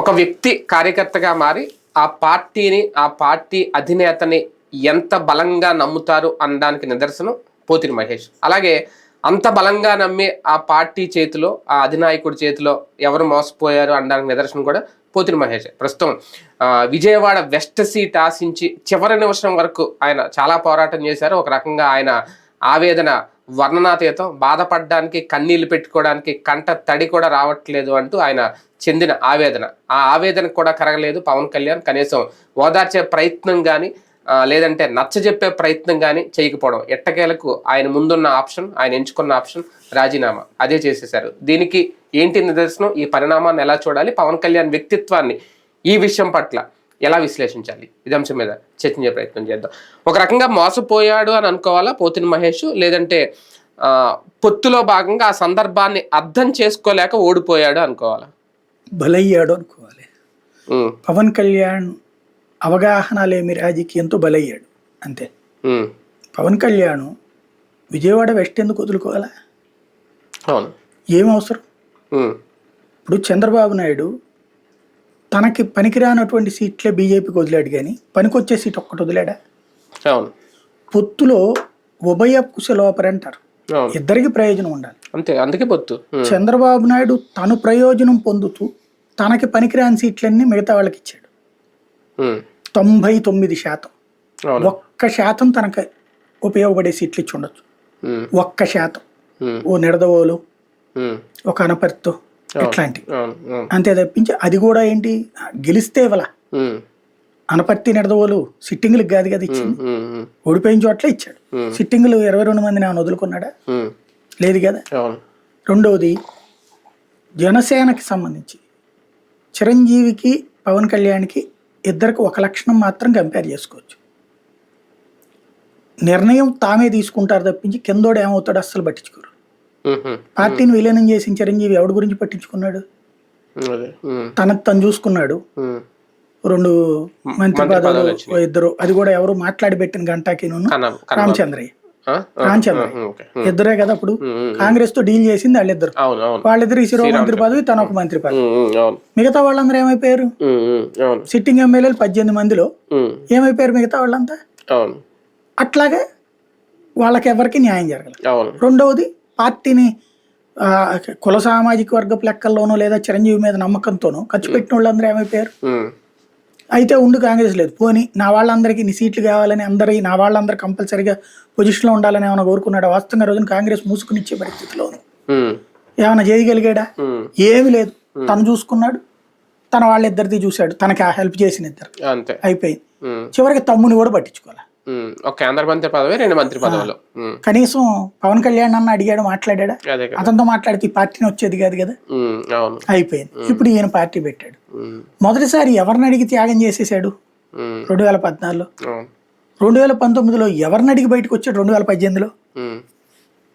ఒక వ్యక్తి కార్యకర్తగా మారి ఆ పార్టీని ఆ పార్టీ అధినేతని ఎంత బలంగా నమ్ముతారు అనడానికి నిదర్శనం పోతిరి మహేష్. అలాగే అంత బలంగా నమ్మి ఆ పార్టీ చేతిలో ఆ అధినాయకుడి చేతిలో ఎవరు మోసపోయారు అనడానికి నిదర్శనం కూడా పోతిరి మహేష్. ప్రస్తుతం విజయవాడ వెస్ట్ సీట్ ఆశించి చివరి నిమిషం వరకు ఆయన చాలా పోరాటం చేశారు. ఒక రకంగా ఆయన ఆవేదన వర్ణనాతీతం. బాధపడడానికి కన్నీళ్ళు పెట్టుకోవడానికి కంట తడి కూడా రావట్లేదు అంటూ ఆయన చెందిన ఆవేదన. ఆ ఆవేదన కూడా కరగలేదు పవన్ కళ్యాణ్. కనీసం ఓదార్చే ప్రయత్నం కానీ లేదంటే నచ్చజెప్పే ప్రయత్నం కానీ చేయకపోవడం. ఎట్టకేలకు ఆయన ముందున్న ఆప్షన్ ఆయన ఎంచుకున్న ఆప్షన్ రాజీనామా. అదే చేసేశారు. దీనికి ఏంటి నిదర్శనం? ఈ పరిణామాన్ని ఎలా చూడాలి? పవన్ కళ్యాణ్ వ్యక్తిత్వాన్ని ఈ విషయం పట్ల ఎలా విశ్లేషించాలి? ఇది అంశం మీద చర్చించే ప్రయత్నం చేద్దాం. ఒక రకంగా మోసపోయాడు అని అనుకోవాలా పోతిన మహేష్? లేదంటే పొత్తులో భాగంగా ఆ సందర్భాన్ని అర్థం చేసుకోలేక ఓడిపోయాడు అనుకోవాలా? బలయ్యాడు అనుకోవాలి. పవన్ కళ్యాణ్ అవగాహన లేమి రాజకీయంతో బలయ్యాడు. అంతే. పవన్ కళ్యాణ్ విజయవాడ వెస్ట్ ఎందుకు వదులుకోవాలా? అవును. ఏం అవసరం? ఇప్పుడు చంద్రబాబు నాయుడు తనకి పనికిరానటువంటి సీట్లే బీజేపీకి వదిలాడు కానీ పనికొచ్చే సీట్ ఒక్కటి వదిలాడా? అవును. పొత్తులో ఉభయ కుశలోపరి అంటారు. ఇద్దరికి ప్రయోజనం ఉండాలి. అంతే అందుకే పొత్తు. చంద్రబాబు నాయుడు తను ప్రయోజనం పొందుతూ తనకి పనికిరాని సీట్లన్నీ మిగతా వాళ్ళకి ఇచ్చాడు. తొంభై తొమ్మిది శాతం. ఒక్క శాతం తనకు ఉపయోగపడే సీట్లు ఇచ్చి ఉండొచ్చు. ఒక్క శాతం. ఓ నిడదవోలు. ఒక అనపర్తితో అవును అంతే తప్పించి అది కూడా ఏంటి? గెలిస్తే ఇవ్వాల. ఉమ్, అనపర్తి నిడదవోలు సిట్టింగులకు కాదు కదా ఇచ్చింది. ఓడిపోయిన చోట్ల ఇచ్చాడు. సిట్టింగులు ఇరవై రెండు మందిని ఏమైనా వదులుకున్నాడా? లేదు కదా? రెండవది జనసేనకి సంబంధించి చిరంజీవికి పవన్ కళ్యాణ్కి ఇద్దరికి ఒక లక్షణం మాత్రం కంపేర్ చేసుకోవచ్చు. నిర్ణయం తామే తీసుకుంటారు తప్పించి కిందోడు ఏమవుతాడు అస్సలు పట్టించుకోరు. పార్టీని విలీనం చేసిన చిరంజీవి ఎవడి గురించి పట్టించుకున్నాడు? తన తను చూసుకున్నాడు. రెండు మంత్రి పదవులు ఇద్దరు. అది కూడా ఎవరు మాట్లాడి పెట్టిన గంటాకి రామచంద్రయ్య రామచంద్రయ్య ఇద్దరే కదా అప్పుడు? కాంగ్రెస్తో డీల్ చేసింది వాళ్ళిద్దరు. వాళ్ళిద్దరు ఈ శిరో మంత్రి పదవి తన ఒక మంత్రి పదవి. మిగతా వాళ్ళందరూ ఏమైపోయారు? సిట్టింగ్ ఎమ్మెల్యేలు పద్దెనిమిది మందిలో ఏమైపోయారు మిగతా వాళ్ళంతా? అట్లాగే వాళ్ళకి ఎవరికి న్యాయం జరగలేదు. రెండవది పార్టీని కుల సామాజిక వర్గపు లెక్కల్లోనో లేదా చిరంజీవి మీద నమ్మకంతోనో ఖర్చు పెట్టిన వాళ్ళందరూ ఏమైపోయారు? అయితే ఉండు కాంగ్రెస్ లేదు. పోని నా వాళ్ళందరికీ నీ సీట్లు కావాలని అందరి నా వాళ్ళందరూ కంపల్సరీగా పొజిషన్లో ఉండాలని ఏమైనా కోరుకున్నాడు? వాస్తవంగా రోజున కాంగ్రెస్ మూసుకుని ఇచ్చే పరిస్థితిలో ఏమైనా చేయగలిగాడా? ఏమీ లేదు. తను చూసుకున్నాడు. తన వాళ్ళిద్దరిది చూశాడు. తనకి ఆ హెల్ప్ చేసిన ఇద్దరు. అయిపోయింది. చివరికి తమ్ముని కూడా పట్టించుకోవాలి ఒక కేంద్ర మంత్రి పదవి రెండు మంత్రి పదవులు. కనీసం పవన్ కళ్యాణ్ అన్న అడిగాడు మాట్లాడాడా కదా. అతనితో మాట్లాడితే ఈ పార్టీని వచ్చేది కాదు కదా? అయిపోయింది. ఇప్పుడు ఈయన పార్టీ పెట్టాడు. మొదటిసారి ఎవరిని అడిగి త్యాగం చేసేసాడు రెండు వేల పద్నాలుగులో. రెండు వేల పంతొమ్మిదిలో ఎవరిని అడిగి బయటకు వచ్చాడు? రెండు వేల పద్దెనిమిదిలో.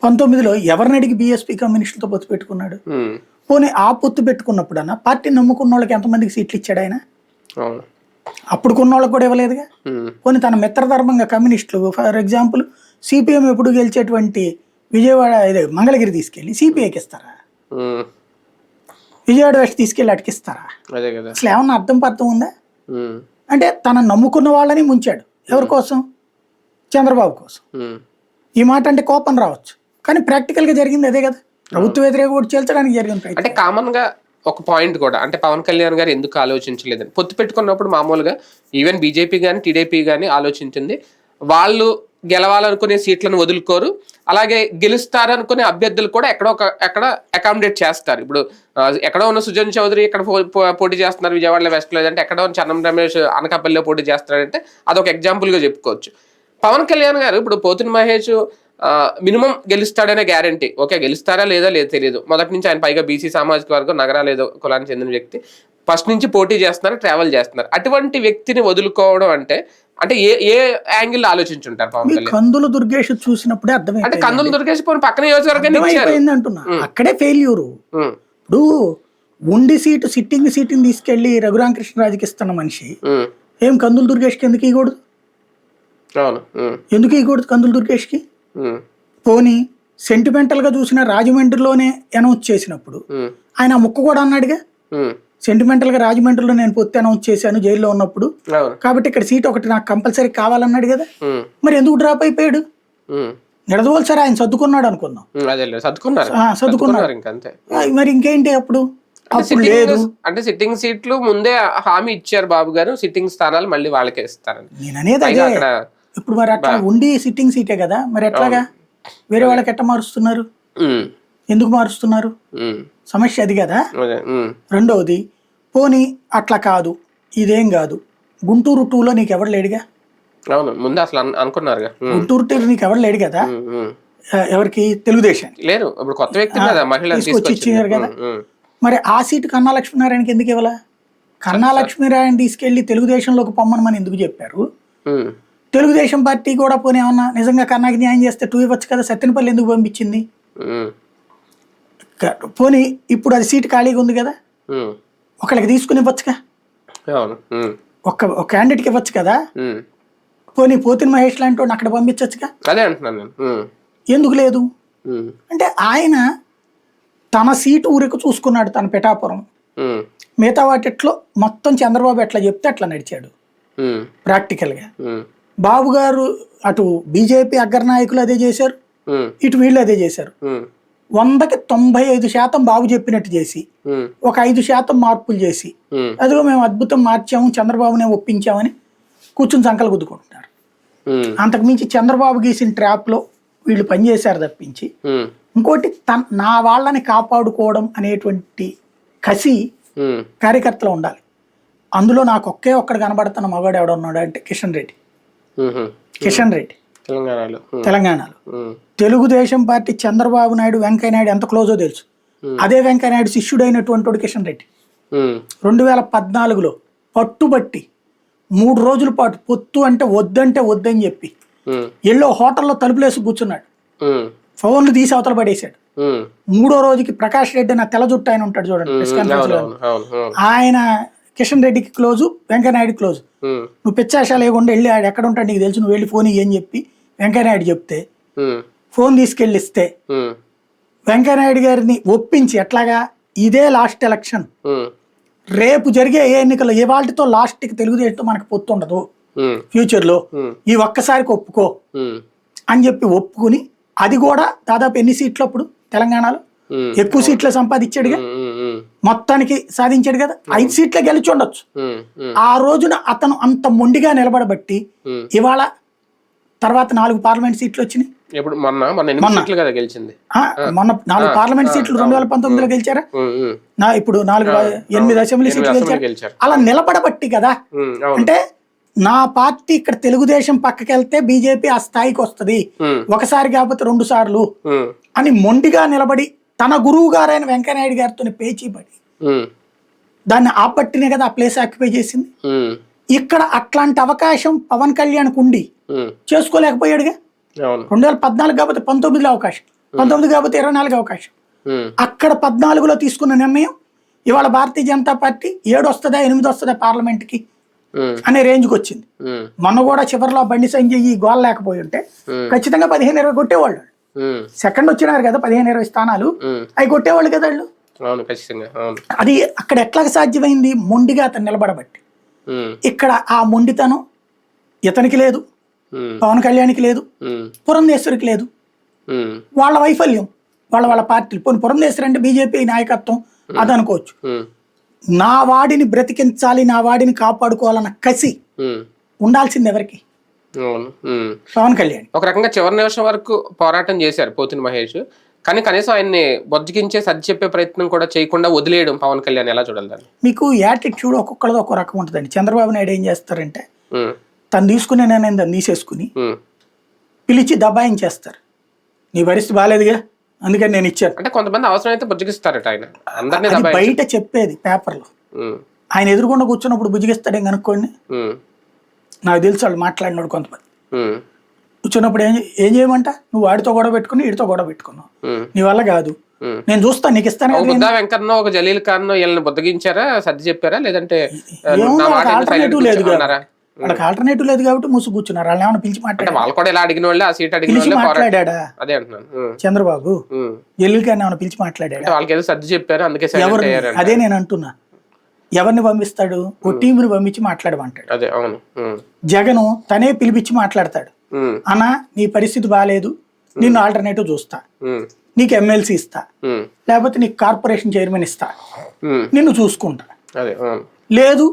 పంతొమ్మిదిలో ఎవరిని అడిగి బీఎస్పీ కమ్యూనిస్టులతో పొత్తు పెట్టుకున్నాడు? పోనీ ఆ పొత్తు పెట్టుకున్నప్పుడన్నా పార్టీని నమ్ముకున్న వాళ్ళకి ఎంతమందికి సీట్లు ఇచ్చాడు ఆయన? అప్పుడు కొన్న వాళ్ళకి కూడా ఇవ్వలేదుగా. పోనీ తన మిత్రధర్మంగా కమ్యూనిస్టులు ఫర్ ఎగ్జాంపుల్ సిపిఎం ఎప్పుడు గెలిచేటువంటి విజయవాడ ఇదే మంగళగిరి తీసుకెళ్ళి సిపిఐకి ఇస్తారా? విజయవాడ వెస్ట్ తీసుకెళ్ళి అటుకిస్తారా అసలు ఏమన్నా అర్థం పర్థం ఉందా? అంటే తన నమ్ముకున్న వాళ్ళని ముంచాడు. ఎవరి కోసం? చంద్రబాబు కోసం. ఈ మాట అంటే కోపం రావచ్చు. కానీ ప్రాక్టికల్గా జరిగింది అదే కదా. ప్రభుత్వ వ్యతిరేక ఓటు చేల్చడానికి ప్రయత్నం. అంటే కామన్గా ఒక పాయింట్ కూడా. అంటే పవన్ కళ్యాణ్ గారు ఎందుకు ఆలోచించలేదని. పొత్తు పెట్టుకున్నప్పుడు మామూలుగా ఈవెన్ బీజేపీ కానీ టీడీపీ కానీ ఆలోచించింది. వాళ్ళు గెలవాలనుకునే సీట్లను వదులుకోరు. అలాగే గెలుస్తారనుకునే అభ్యర్థులు కూడా ఎక్కడో ఒక ఎక్కడ అకామిడేట్ చేస్తారు. ఇప్పుడు ఎక్కడో ఉన్న సుజన్ చౌదరి ఇక్కడ పో- పో- పోటీ చేస్తున్నారు విజయవాడలో వెస్ట్ లేదంటే ఎక్కడో ఉన్న చన్నం రమేష్ అనకాపల్లిలో పోటీ చేస్తున్నారంటే అదొక ఎగ్జాంపుల్గా చెప్పుకోవచ్చు. పవన్ కళ్యాణ్ గారు ఇప్పుడు పోతున్న మహేష్ మినిమం గెలుస్తాడనే గ్యారంటీ. ఓకే గెలుస్తారా లేదా లేదు తెలియదు మొదటి నుంచి ఆయన పైగా బీసీ సామాజిక వర్గం నగరాలు ఏదో కులానికి చెందిన వ్యక్తి. ఫస్ట్ నుంచి పోటీ చేస్తున్నారు ట్రావెల్ చేస్తున్నారు. అటువంటి వ్యక్తిని వదులుకోవడం అంటే అంటే ఏ ఏ యాంగిల్ ఆలోచించుంటారు పవన్ కళ్యాణ్? కందుల దుర్గేష్ చూసినప్పుడే అంటే అర్థమైంది కందులు పోనీ పక్కన నియోజకవర్గాన్ని అంటున్నా. అక్కడే ఫెయిల్యూరు ఇప్పుడు ఉండి సీటు సిట్టింగ్ సీటుని తీసుకెళ్ళి రఘురామకృష్ణరాజుకి ఇస్తున్న మనిషి ఏం కందుల దుర్గేష్కి ఎందుకు ఇవ్వకూడదు? ఎందుకు ఇవ్వకూడదు కందుల దుర్గేష్కి? పోనీ సెంటిమెంటల్గా చూసిన రాజమండ్రిలోనే అనౌన్స్ చేసినప్పుడు ఆయన ముక్క కూడా అన్నాడుగా? ఉమ్, సెంటిమెంటల్గా రాజమండ్రిలో నేను పొత్తి అనౌన్స్ చేశాను జైల్లో ఉన్నప్పుడు. కాబట్టి ఇక్కడ సీట్ ఒకటి నాకు కంపల్సరీ కావాలన్నాడు కదా? మరి ఎందుకు డ్రాప్ అయిపోయాడు? నిడదవోలు సరే ఆయన సర్దుకున్నాడు అనుకుందాం. మరి ఇంకేంటి అప్పుడు? అంటే అప్పుడు సిట్టింగ్ లేదు. అంటే సిట్టింగ్ సీట్లు ముందే హామీ ఇచ్చారు బాబు గారు సిట్టింగ్ స్థానాలు మళ్ళీ వాళ్ళకే ఇస్తారని. నేను అనేది అదే. ఇప్పుడు మరి అట్లా ఉండి సిట్టింగ్ సీటే కదా మరి ఎట్లాగా? వేరే వాళ్ళకి ఎట్లా మారుస్తున్నారు? ఎందుకు మారుస్తున్నారు? సమస్య అది కదా? రెండవది పోనీ అట్లా కాదు ఇదేం కాదు. గుంటూరు టూలో నీకు ఎవరు లేడుగా? అవును ముందు అసలు అను- అనుకున్నారుగా. ఉమ్, గుంటూరు టూ నీకు ఎవరు లేడు కదా? ఎవరికి? తెలుగుదేశానికి. లేరు ఇప్పుడు కొత్త వ్యక్తి కదా మహిళ తీసుకొచ్చి ఇచ్చినారు కదా. మరి ఆ సీటు కన్నా లక్ష్మీనారాయణకి ఎందుకు ఇవ్వాల? కన్నా లక్ష్మీనారాయణ తీసుకెళ్ళి తెలుగుదేశంలోకి పొమ్మనమని ఎందుకు చెప్పారు? తెలుగుదేశం పార్టీ కూడా పోనీ ఏమన్నా నిజంగా కన్నాకి న్యాయం చేస్తే టూ ఇవ్వచ్చు కదా? సత్యనపల్లి ఎందుకు పంపించింది? పోనీ ఇప్పుడు అది సీటు ఖాళీగా ఉంది కదా? ఒకళ్ళకి తీసుకుని ఇవ్వచ్చుగా? ఒక్క ఒక క్యాండిడేట్కి ఇవ్వచ్చు కదా. పోనీ పోతిన మహేష్ లాంటి వాడిని అక్కడ పంపించచ్చుగా? అదే అంటున్నాను నేను. ఎందుకు లేదు? అంటే ఆయన తన సీటు ఊరికి చూసుకున్నాడు తన పిఠాపురం. మిగతా వాటిట్లో మొత్తం చంద్రబాబు ఎట్లా చెప్తే అట్లా నడిచాడు. ప్రాక్టికల్గా బాబు గారు అటు బీజేపీ అగ్రనాయకులు అదే చేశారు ఇటు వీళ్ళు అదే చేశారు. వందకి తొంభై ఐదు శాతం బాబు చెప్పినట్టు చేసి ఒక ఐదు శాతం మార్పులు చేసి అదిగో మేము అద్భుతం మార్చాము చంద్రబాబునే ఒప్పించామని కూర్చుని సంకలు గుద్దుకుంటున్నారు. అంతకుమించి చంద్రబాబు గీసిన ట్రాప్లో వీళ్ళు పనిచేశారు తప్పించి ఇంకోటి తన నా వాళ్ళని కాపాడుకోవడం అనేటువంటి కసి కార్యకర్తలో ఉండాలి. అందులో నాకు ఒకే ఒక్కడు కనబడుతున్న మగాడు ఎవడున్నాడు అంటే కిషన్ రెడ్డి. కిషన్ రెడ్డి. తెలంగాణలో. తెలంగాణలో. తెలుగుదేశం పార్టీ చంద్రబాబు నాయుడు వెంకయ్య నాయుడు ఎంత క్లోజో తెలుసు. అదే వెంకయ్య నాయుడు శిష్యుడైనటువంటి వాడు కిషన్ రెడ్డి. రెండు వేల పద్నాలుగులో పట్టుబట్టి మూడు రోజుల పాటు పొత్తు అంటే వద్దంటే వద్దని చెప్పి ఎల్లో హోటల్లో తలుపులేసి కూర్చున్నాడు. ఫోన్లు తీసి అవతల పడేశాడు. మూడో రోజుకి ప్రకాష్ రెడ్డి నా తెల్ల జుట్టు ఆయన ఉంటాడు చూడండి ఆయన కిషన్ రెడ్డికి క్లోజు వెంకయ్యనాయుడు క్లోజ్ నువ్వు పిచ్చాశాలు లేకుండా వెళ్ళి ఆడు ఎక్కడ ఉంటాడు నీకు తెలుసు నువ్వు వెళ్ళి ఫోన్ ఇయ్యని చెప్పి వెంకయ్యనాయుడు చెప్తే ఫోన్ తీసుకెళ్ళి ఇస్తే ఉమ్, వెంకయ్యనాయుడు గారిని ఒప్పించి ఎట్లాగా? ఇదే లాస్ట్ ఎలక్షన్ రేపు జరిగే ఏ ఎన్నికల్లో ఏ వాటితో లాస్ట్కి తెలుగుదేశంతో మనకు పొత్తు ఉండదు ఫ్యూచర్లో ఈ ఒక్కసారికి ఒప్పుకో. అని చెప్పి ఒప్పుకుని అది కూడా దాదాపు ఎన్ని సీట్లు అప్పుడు తెలంగాణలో? ఎక్కువ సీట్లు సంపాదించాడుగా? మొత్తానికి సాధించాడు కదా. ఐదు సీట్లే గెలిచి ఉండొచ్చు. ఆ రోజున అతను అంత మొండిగా నిలబడబట్టి. ఇవాళ తర్వాత నాలుగు పార్లమెంట్ సీట్లు వచ్చినాయి. ఇప్పుడు మొన్న మొన్న ఎనిమిది సీట్లు కదా గెలిచింది. మొన్న నాలుగు పార్లమెంట్ సీట్లు రెండు వేల పంతొమ్మిదిలో గెలిచారా? నా ఇప్పుడు నాలుగు ఎనిమిది అసెంబ్లీ సీట్లు గెలిచారు. అలా నిలబడబట్టి కదా. అంటే నా పార్టీ ఇక్కడ తెలుగుదేశం పక్కకి వెళ్తే బీజేపీ ఆ స్థాయికి వస్తది. ఒకసారి కాకపోతే రెండు సార్లు అని మొండిగా నిలబడి తన గురువు గారైన వెంకయ్యనాయుడు గారితో పేచీ పడి ఉమ్, దాన్ని ఆపట్టినే కదా ఆ ప్లేస్ ఆక్యుపై చేసింది. ఇక్కడ అట్లాంటి అవకాశం పవన్ కళ్యాణ్కి ఉండి చేసుకోలేకపోయాడుగా. రెండు వేల పద్నాలుగు కాకపోతే పంతొమ్మిదిలో అవకాశం. పంతొమ్మిది కాకపోతే ఇరవై నాలుగు అవకాశం అక్కడ పద్నాలుగులో తీసుకున్న నిర్ణయం ఇవాళ భారతీయ జనతా పార్టీ ఏడు వస్తుందా ఎనిమిది వస్తుందా పార్లమెంట్కి అనే రేంజ్కి వచ్చింది మొన్న కూడా చివరిలో బండి సంజయ్ ఈ గోల్ లేకపోయి ఉంటే ఖచ్చితంగా పదిహేను ఇరవై కొట్టేవాళ్ళు. సెకండ్ వచ్చినారు కదా పదిహేను ఇరవై స్థానాలు. అవి కొట్టేవాళ్ళు కదా వాళ్ళు? అది అక్కడ ఎట్లా సాధ్యమైంది? మొండిగా అతను నిలబడబట్టి. ఇక్కడ ఆ మొండితనం ఇతనికి లేదు పవన్ కళ్యాణ్కి లేదు పురంధేశ్వరికి లేదు. వాళ్ళ వైఫల్యం వాళ్ళ వాళ్ళ పార్టీలు. పోనీ పురంధేశ్వరి అంటే బీజేపీ నాయకత్వం అది అనుకోవచ్చు. నా వాడిని బ్రతికించాలి నా వాడిని కాపాడుకోవాలన్న కసి ఉండాల్సింది ఎవరికి. పవన్ కళ్యాణ్. ఒక రకంగా చివరి నిమిషం వరకు పోరాటం చేశారు పోతిన మహేష్. కానీ కనీసం ఆయన్ని బొజ్జగించే సర్ది చెప్పే ప్రయత్నం కూడా చేయకుండా వదిలేయడం పవన్ కళ్యాణ్ ఎలా చూడాలి మీకు యాటిట్యూడ్ ఒక్కొక్కరిది ఒక్కో రకం ఉంటుందండి. చంద్రబాబు నాయుడు ఏం చేస్తారంటే తను తీసుకునే నిర్ణయం దాన్ని తీసేసుకుని. పిలిచి దబాయించేస్తారు నీ పరిస్థితి బాగాలేదుగా అందుకని నేను ఇచ్చాను. అంటే కొంతమంది అవసరమైతే బుజ్జగిస్తారట ఆయన. అందరినీ బయట చెప్పేది పేపర్లో. ఆయన ఎదురుకుండా కూర్చున్నప్పుడు బుజ్జిగిస్తాడేం కనుక్కోండి? నాకు తెలుసు వాళ్ళు మాట్లాడినాడు కొంతమంది. కూర్చున్నప్పుడు ఏం ఏం చేయమంట? నువ్వు వాడితో గొడవ పెట్టుకుని వీడితో గొడవ పెట్టుకున్నావు. నీ వల్ల కాదు. నేను చూస్తాను నీకు ఇస్తాను ఒక కదా బుద్ధా వెంకన్నో ఒక జలీల్ ఖాన్ వీళ్ళని బుద్ధగించారా? సర్ది చెప్పారా? లేదంటే ఆల్టర్నేటివ్ లేదు? వాళ్ళకి ఆల్టర్నేటివ్ లేదు కాబట్టి ముసు కూర్చున్నారు. వాళ్ళు ఏమైనా పిలిచి మాట్లాడారు? వాళ్ళు కూడా ఇలా అడిగిన వాళ్ళే ఆ సీట్ అడిగిన పిలిచి మాట్లాడా అదే అంటున్నాను. చంద్రబాబు. జల్లుల్ గారిని ఏమైనా పిలిచి మాట్లాడాడా? వాళ్ళకి ఏదో సర్ది చెప్పారు అందుకే అదే నేను అంటున్నా. ఎవరిని పంపిస్తాడు? ఓ టీంని పంపించి మాట్లాడమంటాడు. అదే అవును. జగను తనే పిలిపించి మాట్లాడతాడు. అన్న నీ పరిస్థితి బాగాలేదు నిన్ను ఆల్టర్నేటివ్ చూస్తా. నీకు ఎమ్మెల్సీ ఇస్తా. లేకపోతే నీకు కార్పొరేషన్ చైర్మన్ ఇస్తా. నిన్ను చూసుకుంటా. లేదు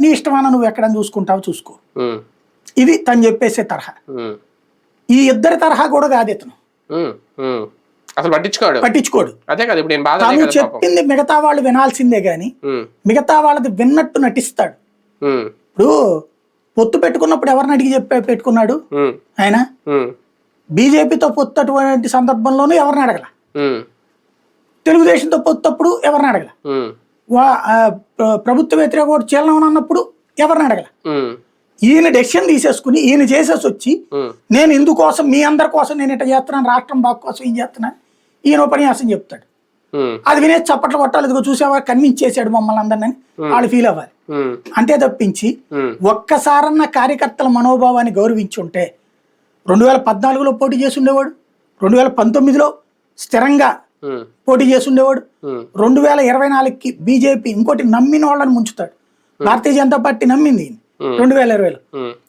నీ ఇష్టమన్నా నువ్వు ఎక్కడ చూసుకుంటావు చూసుకో. ఇది తను చెప్పేసే తరహా. ఈ ఇద్దరి తరహా కూడా కాదు ఇతను. అసలు పట్టించుకోడు. పట్టించుకోడు. అదే కదా ఇప్పుడు నేను బాధ తను చెప్పింది మిగతా వాళ్ళు వినాల్సిందే గాని మిగతా వాళ్ళది విన్నట్టు నటిస్తాడు. ఇప్పుడు పొత్తు పెట్టుకున్నప్పుడు ఎవరిని అడిగి చెప్పే పెట్టుకున్నాడు? ఆయన? బీజేపీతో పొత్తు అటువంటి సందర్భంలోనూ ఎవరిని అడగల? తెలుగుదేశంతో పొత్తప్పుడు ఎవరిని అడగల? ప్రభుత్వ వ్యతిరేక ఓటు చలనం అన్నప్పుడు ఎవరిని అడగల? ఈయన డెసిషన్ తీసేసుకుని ఈయన చేసేసి వచ్చి నేను ఇందుకోసం మీ అందరి కోసం నేను ఇట్లా చేస్తున్నాను రాష్ట్రం బాగు కోసం ఏం చేస్తున్నాను? ఈయన ఉపన్యాసం చెప్తాడు. అది వినే చప్పట్లు కొట్టాలి ఇదిగో చూసావా? కన్విన్స్ చేశాడు మమ్మల్ని అందరిని. వాళ్ళు ఫీల్ అవ్వాలి. అంతే తప్పించి ఒక్కసారన్న కార్యకర్తల మనోభావాన్ని గౌరవించి ఉంటే రెండు వేల పద్నాలుగులో పోటీ చేసి ఉండేవాడు రెండు వేల పంతొమ్మిదిలో స్థిరంగా పోటీ చేసి ఉండేవాడు ఉమ్, రెండు వేల ఇరవై నాలుగుకి బీజేపీ ఇంకోటి నమ్మిన వాళ్ళని ముంచుతాడు. భారతీయ జనతా పార్టీ నమ్మింది. రెండు వేల ఇరవైలో.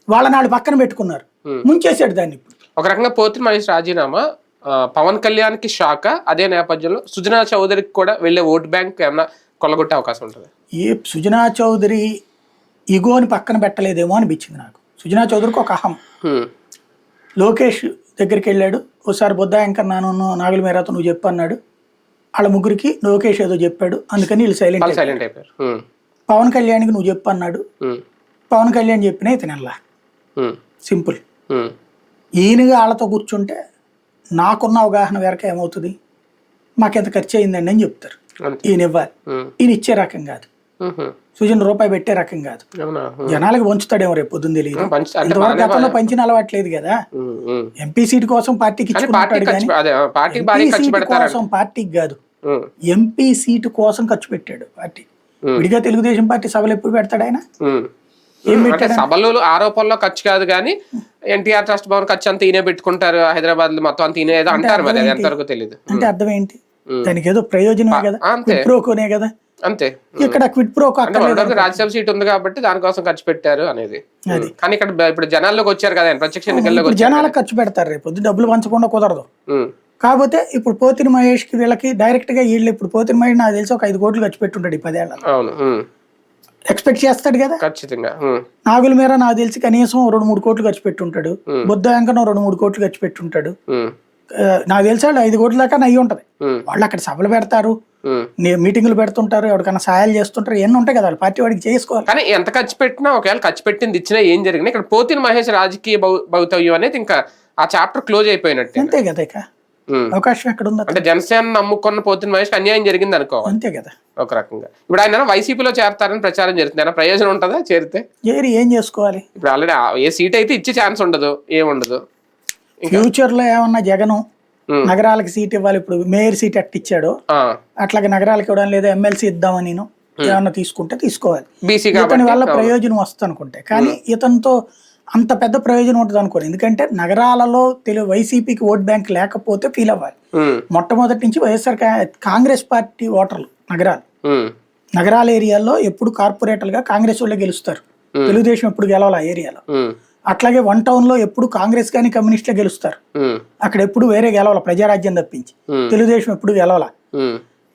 వాళ్ళని వాళ్ళు పక్కన పెట్టుకున్నారు. ముంచేశాడు దాన్ని ఇప్పుడు. ఒక రకంగా పోతి మహేష్ రాజీనామా? పవన్ కళ్యాణ్కి షాక్ అదే నేపథ్యంలో సుజనా చౌదరికి కూడా వెళ్ళే ఓట్ బ్యాంక్ ఏమన్నా కొల్లగొట్టే అవకాశం ఉంటుంది? ఏ సుజనా చౌదరి ఇగోని పక్కన పెట్టలేదేమో అనిపించింది నాకు. సుజనా చౌదరికి ఒక అహం. లోకేష్ దగ్గరికి వెళ్ళాడు ఒకసారి బుద్ధాయంకర్ నాను నాగుల మేరాతో నువ్వు చెప్పు అన్నాడు. వాళ్ళ ముగ్గురికి లోకేష్ ఏదో చెప్పాడు అందుకని వీళ్ళు సైలెంట్ సైలెంట్ అయిపోయారు. పవన్ కళ్యాణ్కి నువ్వు చెప్పు అన్నాడు. పవన్ కళ్యాణ్ చెప్పిన ఇతను సింపుల్. ఈయనగా వాళ్ళతో కూర్చుంటే నాకున్న అవగాహన వేరక ఏమవుతుంది? మాకెంత ఖర్చు అయిందండి అని చెప్తారు. ఈయన ఇవ్వాలి. ఈయన ఇచ్చే రకం కాదు. సుజన్ రూపాయి పెట్టే రకం కాదు. జనాలకు పంచుతాడేమో రేపు పొద్దున్న తెలియదు. ఇంతవరకు గతంలో పంచిన అలవాట్లేదు కదా. ఎంపీ సీట్ కోసం పార్టీకి ఇచ్చుకుంటాడు కానీ సీటు కోసం పార్టీకి కాదు. ఎంపీ సీటు కోసం ఖర్చు పెట్టాడు పార్టీ. విడిగా తెలుగుదేశం పార్టీ సభలు ఎప్పుడు పెడతాడు ఆయన? అంటే సభలు ఆరోపణలో ఖర్చు కాదు కానీ ఎన్టీఆర్ ట్రస్ట్ భవన్ ఖర్చు అంతా ఈయనే పెట్టుకుంటారు హైదరాబాద్లో మొత్తం అంత ఈయనే ఏదో అంటారు మరి అది ఎంతవరకు తెలియదు అంటే అర్థం ఏంటి. దానికి ఏదో ప్రయోజనమే కదా? ప్రోకోనే కదా? అంతే. ఇక్కడ క్విట్ ప్రోకో రాజ్యసభ సీట్ ఉంది కాబట్టి దానికోసం ఖర్చు పెట్టారు అనేది. కానీ ఇక్కడ ఇప్పుడు జనాల్లోకి వచ్చారు కదా ప్రత్యక్ష వచ్చారు జనాలకు ఖర్చు పెడతారు రేపు డబ్బులు పంచకుండా కుదరదు. కాకపోతే ఇప్పుడు పోతిని మహేష్కి వీళ్ళకి డైరెక్ట్గా వీళ్ళు ఇప్పుడు పోతిని మహేష్ నాకు తెలిసి ఒక ఐదు కోట్లు ఖర్చు పెట్టుంటాడు ఈ ఉమ్, ఎక్స్పెక్ట్ చేస్తాడు కదా? ఖచ్చితంగా. నాగుల మీద నాకు తెలిసి కనీసం రెండు మూడు కోట్లు ఖర్చు పెట్టుంటాడు. బుద్ధ వెంకన్న రెండు మూడు కోట్లు ఖర్చు పెట్టుంటాడు. నాకు తెలిసి వాళ్ళు ఐదు కోట్ల దాకా అయ్యి ఉంటది. వాళ్ళు అక్కడ సభలు పెడతారు. మీటింగులు పెడుతుంటారు. ఎవరికైనా సహాయాలు చేస్తుంటారు. ఎన్ని ఉంటాయి కదా వాళ్ళ? పార్టీ వాడికి చేసుకోవాలి. కానీ ఎంత ఖర్చు పెట్టినా ఒకవేళ ఖర్చు పెట్టింది ఇచ్చినా ఏం జరిగినా ఇక్కడ పోతిన మహేష్ రాజకీయ భౌతవ్యం అనేది ఇంకా ఆ చాప్టర్ క్లోజ్ అయిపోయినట్టే. అంతే కదా ఇక. అవకాశం ఎక్కడ ఉంది అంటే జనసేన నమ్ముకున్న పోతిన మహేష్ అన్యాయం జరిగింది అనుకోవాలి. అంతే కదా. ఒక రకంగా. ఇప్పుడు ఆయన వైసీపీలో చేరతారని ప్రచారం జరుగుతుంది. ఏమైనా ప్రయోజనం ఉంటుందా చేరితే? ఏరి ఏం చేసుకోవాలి? ఇప్పుడు ఆల్రెడీ ఏ సీట్ అయితే ఇచ్చే ఛాన్స్ ఉండదు ఏముండదు. ఫ్యూచర్లో ఏమన్నా జగను. నగరాలకు సీట్ ఇవ్వాలి. ఇప్పుడు మేయర్ సీట్ ఎట్ ఇచ్చాడో. అట్లాగే నగరాలకు ఇవ్వడం లేదా ఎమ్మెల్సీ ఇద్దామని నేను ఏమన్నా తీసుకుంటే తీసుకోవాలి. బీసీ ఇతని వల్ల ప్రయోజనం వస్తుంది అనుకుంటే కానీ ఇతనితో అంత పెద్ద ప్రయోజనం ఉంటుంది అనుకోండి ఎందుకంటే నగరాలలో తెలుగు వైసీపీకి ఓట్ బ్యాంక్ లేకపోతే ఫీల్ అవ్వాలి. మొట్టమొదటి నుంచి వైఎస్ఆర్ కాంగ్రెస్ పార్టీ ఓటర్లు నగరాలు. నగరాల ఏరియాల్లో ఎప్పుడు కార్పొరేటర్లుగా కాంగ్రెస్ వాళ్ళే గెలుస్తారు. తెలుగుదేశం ఎప్పుడు గెలవాలి ఆ ఏరియాలో? అట్లాగే వన్ టౌన్లో ఎప్పుడు కాంగ్రెస్ కానీ కమ్యూనిస్టులే గెలుస్తారు. అక్కడ ఎప్పుడు వేరే గెలవాలి? ప్రజారాజ్యం తప్పించి. తెలుగుదేశం ఎప్పుడు గెలవాల?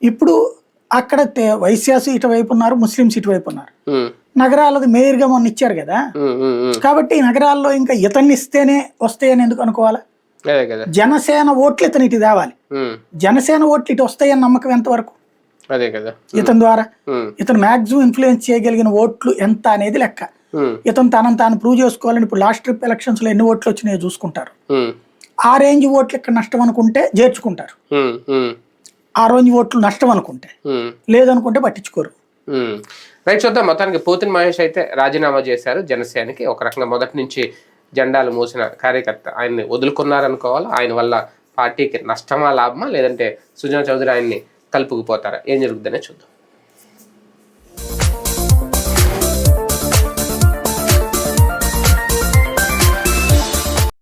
ఇప్పుడు అక్కడ వైశ్యాసు ఇటువైపు ఉన్నారు ముస్లింస్ ఇటువైపు ఉన్నారు. నగరాలది మేయర్గా మొన్న ఇచ్చారు కదా. కాబట్టి నగరాల్లో ఇంకా ఇతన్ని ఇస్తేనే వస్తాయని ఎందుకు అనుకోవాలా? జనసేన ఓట్లు ఇతను ఇటు తేవాలి. జనసేన ఓట్లు ఇటు వస్తాయని నమ్మకం ఎంతవరకు? అదే కదా. ఇతని ద్వారా. ఇతను మాక్సిమం ఇన్ఫ్లుయెన్స్ చేయగలిగిన ఓట్లు ఎంత అనేది లెక్క. ఇతను తనని తాను ప్రూవ్ చేసుకోవాలని ఇప్పుడు లాస్ట్ ట్రిప్ ఎలక్షన్స్లో ఎన్ని ఓట్లు వచ్చినాయో చూసుకుంటారు. ఆ రేంజ్ ఓట్లు ఇక్కడ నష్టం అనుకుంటే చేర్చుకుంటారు ఆ రేంజ్ ఓట్లు నష్టం అనుకుంటే. లేదనుకుంటే పట్టించుకోరు. రైట్ చూద్దాం. మొత్తానికి పోతిన్ మహేష్ అయితే రాజీనామా చేశారు జనసేనకి. ఒక రకంగా మొదటి నుంచి జెండాలు మోసిన కార్యకర్త. ఆయన్ని వదులుకున్నారనుకోవాలి? ఆయన వల్ల పార్టీకి నష్టమా లాభమా? లేదంటే సుజనా చౌదరి ఆయన్ని కలుపుకుపోతారా? ఏం జరుగుతుందనే చూద్దాం.